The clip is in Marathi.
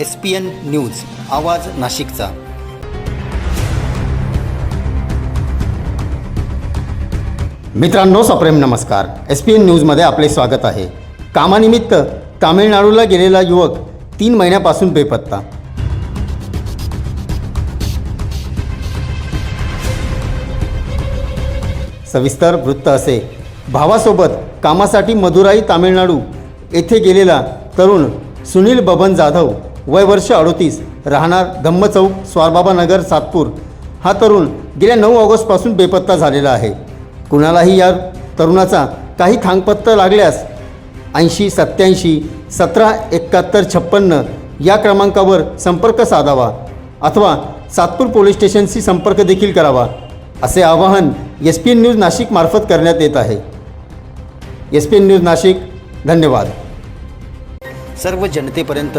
एस पी एन न्यूज आवाज नाशिकचा. मित्रांनो सप्रेम नमस्कार. एस पी एन न्यूजमध्ये आपले स्वागत आहे. कामानिमित्त तामिळनाडूला गेलेला युवक तीन महिन्यापासून बेपत्ता. सविस्तर वृत्त असे. भावासोबत कामासाठी मदुराई तामिळनाडू येथे गेलेला तरुण सुनील बबन जाधव वय वर्ष अडोतीस. राहणार धम्मचौक स्वारबाबा नगर सातपूर. हा तरुण गेल्या नऊ ऑगस्टपासून बेपत्ता झालेला आहे. कुणालाही या तरुणाचा काही थांगपत्ता लागल्यास ऐंशी सत्याऐंशी सतरा एकाहत्तर छप्पन्न या क्रमांकावर संपर्क साधावा अथवा सातपूर पोलीस स्टेशनशी संपर्क देखील करावा असे आवाहन S P N news Nashik मार्फत करण्यात येत आहे. S P N news Nashik धन्यवाद. सर्व जनतेपर्यंत